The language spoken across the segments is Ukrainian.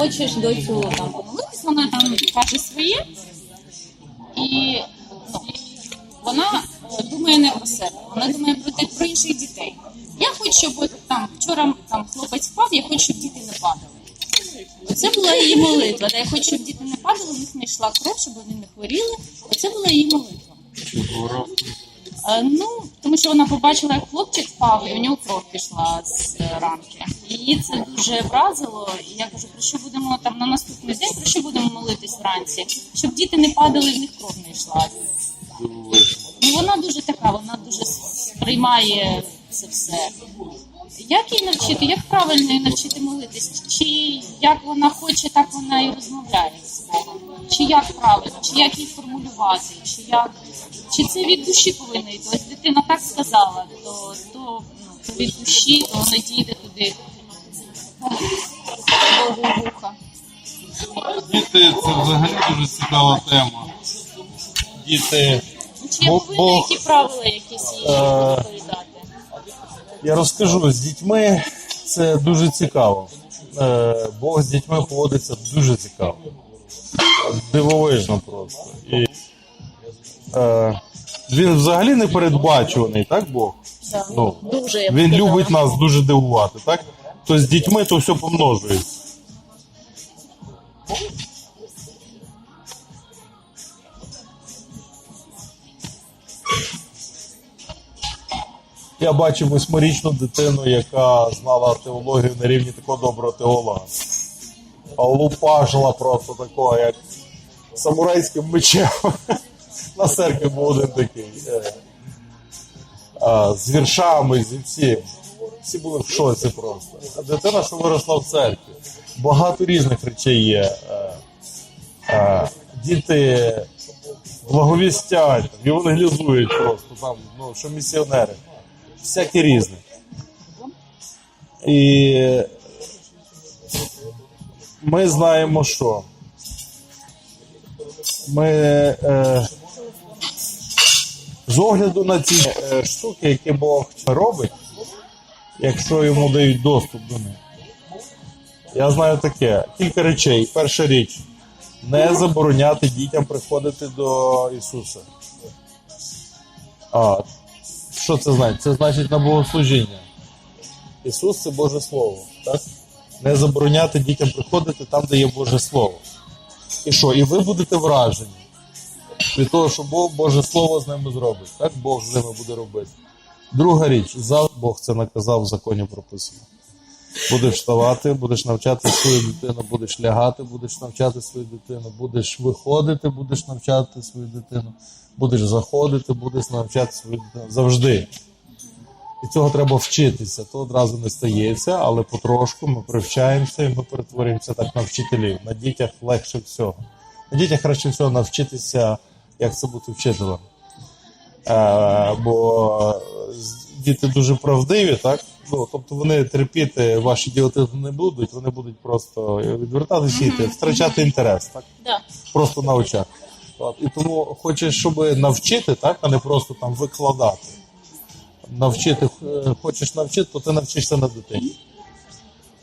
хочеш доцю там помолитись, вона там каже своє, і ну, вона е, думає не про себе, вона думає про те, про інших дітей. Я хочу, щоб там вчора там хлопець впав, я хочу, щоб діти не падали. Оце була її молитва. Я хочу, щоб діти не падали, у них не йшла кров, щоб вони не хворіли. Оце була її молитва. Е, Ну, тому що вона побачила, як хлопчик впав, і у нього кров пішла з е, ранки. Її це дуже вразило. І я кажу, про що будемо там на наступний день, про що будемо молитись вранці, щоб діти не падали, в них кров не йшла. Ну вона дуже така, вона дуже сприймає це все. Як її навчити? Як правильно її навчити молитись? Чи як вона хоче, так вона і розмовляє з Богом? Чи як правильно, чи як її формулювати, чи як чи це від душі повинно йти? Ось дитина так сказала, то, то, ну, то від душі, то воно дійде туди. Богу вуха. Діти це взагалі дуже цікава тема. Діти. Чи я Бо- повинна Бог, які правила якісь їй е, розповідати? Я розкажу, з дітьми це дуже цікаво. Е, Бог з дітьми поводиться дуже цікаво. Дивовижно просто. І, е, він взагалі не передбачуваний, так Бог? Так. Ну, Дуже я б він сказала. любить нас дуже дивувати, так? То з дітьми то все помножується. Я бачив восьмирічну дитину, яка знала теологію на рівні такого доброго теолога. А лупашила просто такого, як самурайським мечем. На церкві був один такий. е, з віршами, зі всім. Всі були в шоці просто. Дитина, що виросла в церкві. Багато різних речей є. Е, е, Діти благовістять, евангелізують просто там, ну, що місіонери. Всяке різне. І ми знаємо, що ми е, з огляду на ці е, штуки, які Бог робить, якщо йому дають доступ до них. Я знаю таке: кілька речей. Перша річ не забороняти дітям приходити до Ісуса. А, що це значить? Це значить на богослужіння. Ісус це Боже Слово. Так? Не забороняти дітям приходити там, де є Боже Слово. І що? І ви будете вражені від того, що Бог Боже Слово з ними зробить. Так Бог з ними буде робити. Друга річ, за Бог це наказав в законі прописано. Будеш вставати, будеш навчати свою дитину, будеш лягати, будеш навчати свою дитину, будеш виходити, будеш навчати свою дитину, будеш заходити, будеш навчати свою дитину. Завжди. І цього треба вчитися. То одразу не стається, але потрошку ми привчаємося і ми перетворюємося так на вчителів. На дітях легше всього. На дітях краще всього навчитися, як це бути вчителем. Е, бо діти дуже правдиві, так? Ну, тобто вони терпіти ваші ідіотизм не будуть, вони будуть просто відвертатися йти, втрачати інтерес, так? Да. Просто на очах. От, і тому хочеш, щоб навчити, так, а не просто там викладати. Навчити, е, хочеш навчити, то ти навчишся на дитині.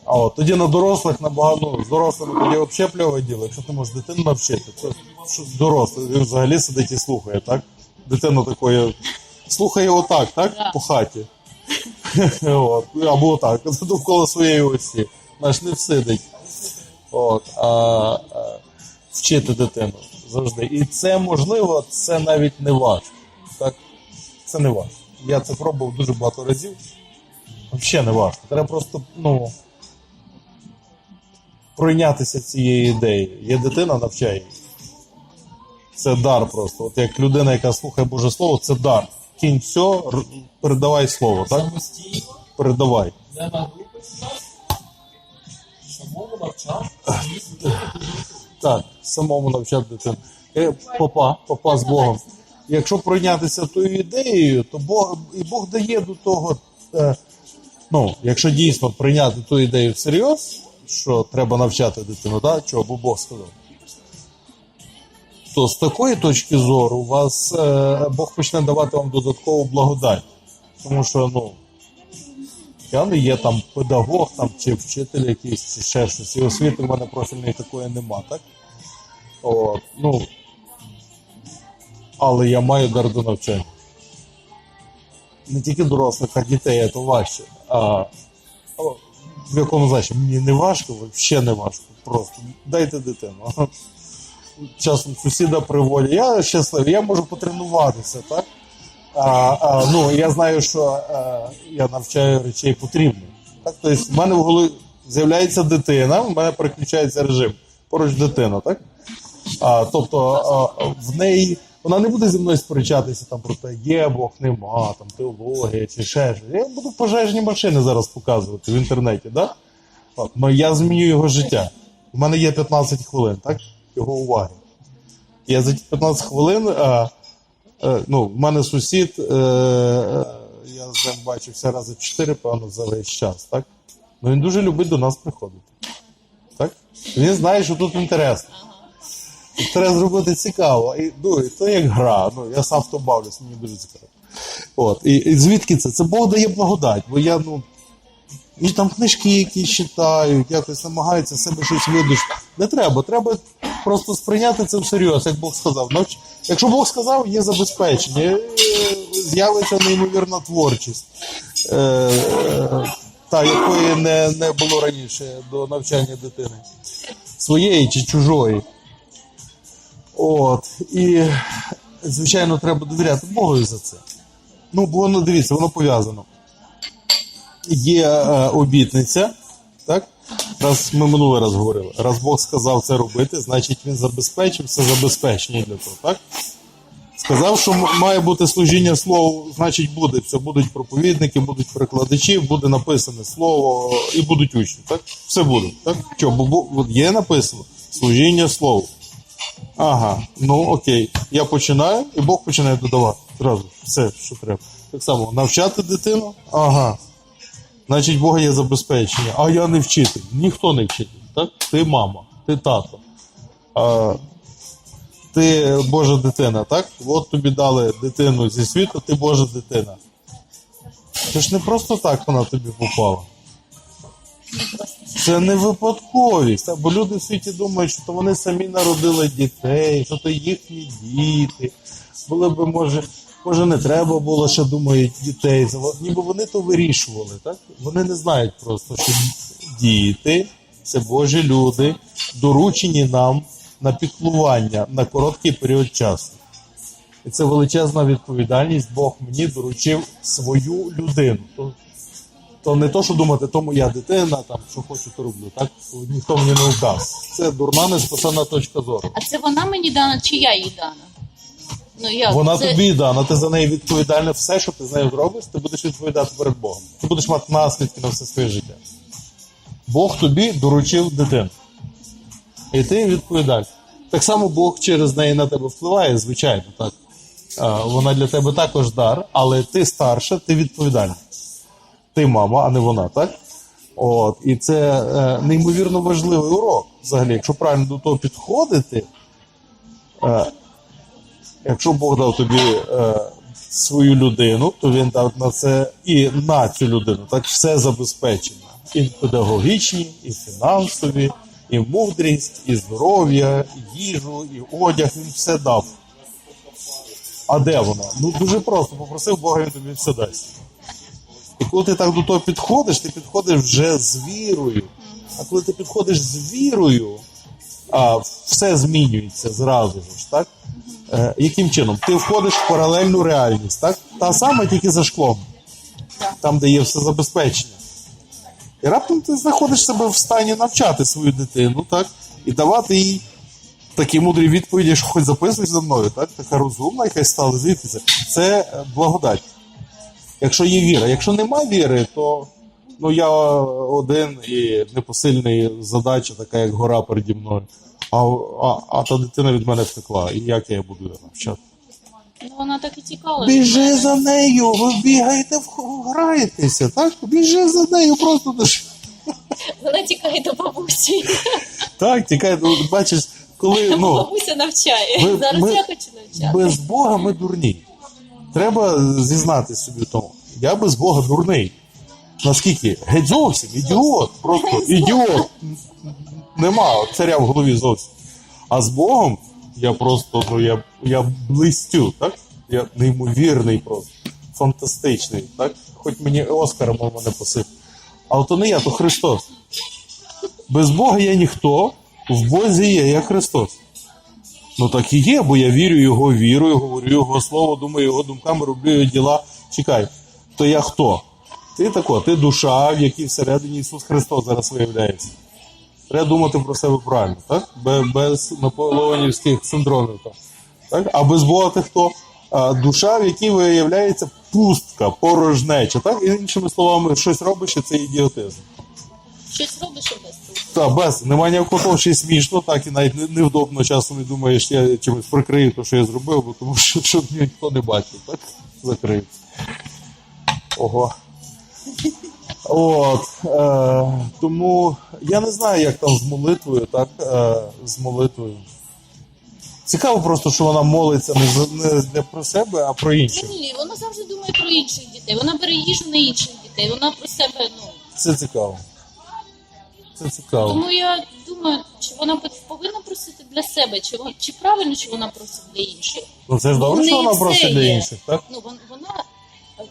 А от тоді на дорослих набагато ну, з дорослими тоді взагалі пльове діло. Якщо ти можеш дитину навчити, то що дорослий, він взагалі сидить і слухає, так? Дитина такої слухає отак, так? Да. По хаті. От. Або отак, довкола своєї осі. Наш не всидить. От, а, а вчити дитину завжди. І це можливо, це навіть не важко. Так? Це не важко. Я це пробував дуже багато разів. Взагалі не важко. Треба просто, ну. Пройнятися цією ідеєю. Є дитина, навчай її. Це дар просто. От як людина, яка слухає Боже Слово, це дар. Кінь все, передавай слово, так? Передавай. самому навчати. Так, самому навчати дитину. Е, Попа, попа з Богом. Якщо пройнятися тою ідеєю, то Бог і Бог дає до того. Е, ну, якщо дійсно прийняти ту ідею всерйоз, що треба навчати дитину, да? чого бо Бог сказав. То з такої точки зору у вас е, Бог почне давати вам додаткову благодать. Тому що, ну, Я не є там педагог там, чи вчитель якийсь, чи ще щось. І освіти в мене профільної такої нема, так? От, ну, але я маю дар до навчання. Не тільки дорослих, а дітей, це важче. А, в якому значенні? Мені не важко, взагалі не важко. Просто дайте дитину. Часом сусіда приводять. Я щасливий, я можу потренуватися, так? А, а, ну, я знаю, що а, я навчаю речей потрібних. Так? Тобто, в мене в голові з'являється дитина, в мене переключається режим. Поруч дитина, так? А, тобто а, в неї вона не буде зі мною сперечатися там про те, є Бог, нема, там теологія чи ще щось. Я буду пожежні машини зараз показувати в інтернеті, да? От, ну, я зміню його життя. У мене є 15 хвилин, так? Його уваги. Я за ті 15 хвилин. А, е, ну, в мене сусід, е, е, я з ним бачився рази 4, певно, за весь час, так? Ну він дуже любить до нас приходити. Так? Він знає, що тут інтересно. Треба зробити цікаво. І, ну, то як гра. Ну, я сам в то бавлюсь, мені дуже цікаво. От. І, і звідки це? Це Бог дає благодать, бо я, ну, і там книжки якісь читають, якось намагаються себе щось видушити. Не треба, треба просто сприйняти це всерйоз, як Бог сказав. Навч- Якщо Бог сказав, є забезпечення, е, з'явиться неймовірна творчість, е, та якої не, не було раніше до навчання дитини, своєї чи чужої. От. І, звичайно, треба довіряти Богу за це. Ну, бо воно дивіться, воно пов'язано є е, обітниця, так? Раз ми минулий раз говорили. Раз Бог сказав це робити, значить він забезпечив все забезпечення для того, так? Сказав, що має бути служіння слову, значить буде. Все будуть проповідники, будуть перекладачі, буде написане слово і будуть учні. Так? Все буде. Так? Що, бо є написано служіння слову. Ага, ну окей. Я починаю, і Бог починає додавати. Зразу все, що треба. Так само, навчати дитину, ага. Значить, Бога є забезпечення. А я не вчитель. Ніхто не вчитель. Так? Ти мама, ти тато. А, ти Божа дитина, так? От тобі дали дитину зі світу, ти Божа дитина. Це ж не просто так вона тобі попала. Це не випадковість. Бо люди в світі думають, що то вони самі народили дітей, що то їхні діти. Були би, може, може, не треба було ще думають дітей. Ніби вони то вирішували, так? Вони не знають просто, що діти це Божі люди, доручені нам на піклування на короткий період часу. І це величезна відповідальність. Бог мені доручив свою людину. То, не то, що думати, то моя дитина, там, що хочу, то роблю. Так ніхто мені не вдасть. Це дурна неспасана точка зору. А це вона мені дана, чи я їй дана? Ну, як? Вона це... тобі дана, ти за неї відповідальна. Все, що ти з нею зробиш, ти будеш відповідати перед Богом. Ти будеш мати наслідки на все своє життя. Бог тобі доручив дитину. І ти відповідальний. Так само Бог через неї на тебе впливає, звичайно, так. Вона для тебе також дар, але ти старша, ти відповідальна. Ти мама, а не вона, так? От, і це е, неймовірно важливий урок. Взагалі, якщо правильно до того підходити, е, якщо Бог дав тобі е, свою людину, то він дав на це і на цю людину. Так все забезпечено. І педагогічні, і фінансові, і мудрість, і здоров'я, і їжу, і одяг. Він все дав. А де воно? Ну дуже просто. Попросив Бога, він тобі все дасть. І коли ти так до того підходиш, ти підходиш вже з вірою. А коли ти підходиш з вірою, а, все змінюється зразу ж, так? Е, яким чином? Ти входиш в паралельну реальність, так? Та сама, тільки за шклом, там, де є все забезпечення. І раптом ти знаходиш себе в стані навчати свою дитину, так? І давати їй такі мудрі відповіді, що хоч записуй за мною, так? Така розумна, якась стала звідти. Це, це е, благодать. Якщо є віра. Якщо нема віри, то ну, я один і непосильний задача, така як гора переді мною. А, а, а та дитина від мене втекла. І як я її буду навчати? Ну, вона так і тікала. Біжи за нею, ви бігаєте, граєтеся, так? Біжи за нею, просто до Вона тікає до бабусі. Так, тікай, ну, бачиш, коли ну, Бабуся навчає. Ми- Зараз ми- я хочу навчати. без Бога ми дурні. Треба зізнати собі в тому. Я без Бога дурний. Наскільки? Геть зовсім, ідіот, просто ідіот. Нема царя в голові зовсім. А з Богом я просто, ну я, я блистю, так? Я неймовірний просто, фантастичний, так? Хоч мені Оскара мов мене посип. Але то не я, то Христос. Без Бога я ніхто, в Бозі є, я Христос. Ну так і є, бо я вірю його вірою, говорю його слово, думаю його думками, роблю його діла. Чекай, то я хто? Ти тако, ти душа, в якій всередині Ісус Христос зараз виявляється. Треба думати про себе правильно, так? Без, наполеонівських синдромів. Так? А без Бога ти хто? Душа, в якій виявляється пустка, порожнеча. Так? І іншими словами, щось робиш, і це ідіотизм. Щось робиш і без того. Та без немає ніякого того, що й смішно, так і навіть не- невдобно часом не думаєш, я чимось прикрию те, що я зробив, бо тому що щоб ніхто не бачив, так? Закрив. Ого. От. Е, тому я не знаю, як там з молитвою, так? Е, з молитвою. Цікаво просто, що вона молиться не, за- не для про себе, а про інших. Ні, вона завжди думає про інших дітей. Вона бере їжу на інших дітей. Вона про себе, ну. Це цікаво. Це цікаво. Тому я думаю, чи вона повинна просити для себе, чи, вон- чи правильно, що вона просить для інших. Ну це ж добре, що вона просить для інших, так? Ну, вон- вона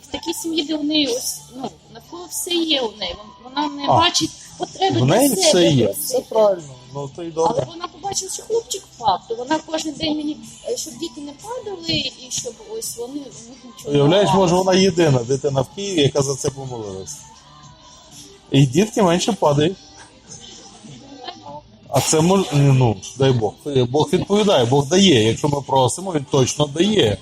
в такій сім'ї, де у неї ось ну навколо все є у неї. Вон- Вона не А. бачить потреби В для неї себе. все є. просити. Це правильно. Ну то й добре. Але вона побачила, що хлопчик впав, то вона кожен день мені, е, щоб діти не падали, і щоб ось вони у них нічого не Уявляєш, може вона єдина дитина в Києві, яка за це помолилась. І дітки менше падають. А це може, ну, дай Бог. Бог відповідає, Бог дає. Якщо ми просимо, він точно дає.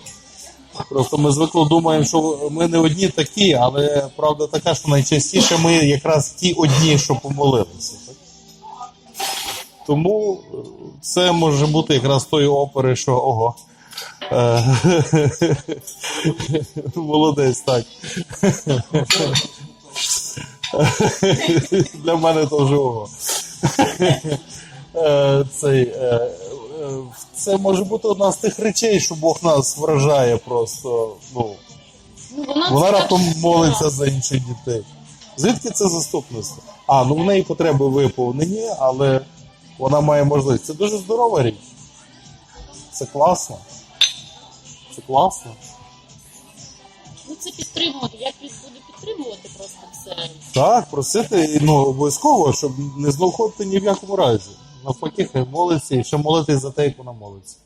Просто ми звикли думаємо, що ми не одні такі, але правда така, що найчастіше ми якраз ті одні, що помолилися. Тому е, це може бути якраз тої опери, що ого. Е, Молодець, так. Для мене вже ого. Е, Цей, е, е, це може бути одна з тих речей, що Бог нас вражає просто. Ну, Ну, вона вона раптом молиться за інших дітей. Звідки це заступництво? А, ну в неї потреби виповнені, але вона має можливість. Це дуже здорова річ. Це класно. Це класно. Ну це підтримувати. Я під- буду підтримувати просто це. Так, просити ну, обов'язково, щоб не злоходити ні в якому разі. Навпаки, хай молиться і ще молитись за те, як вона молиться.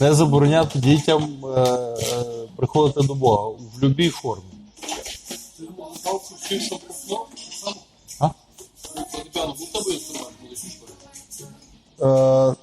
Не забороняти дітям е, е, приходити до Бога в будь-якій формі. А? Е,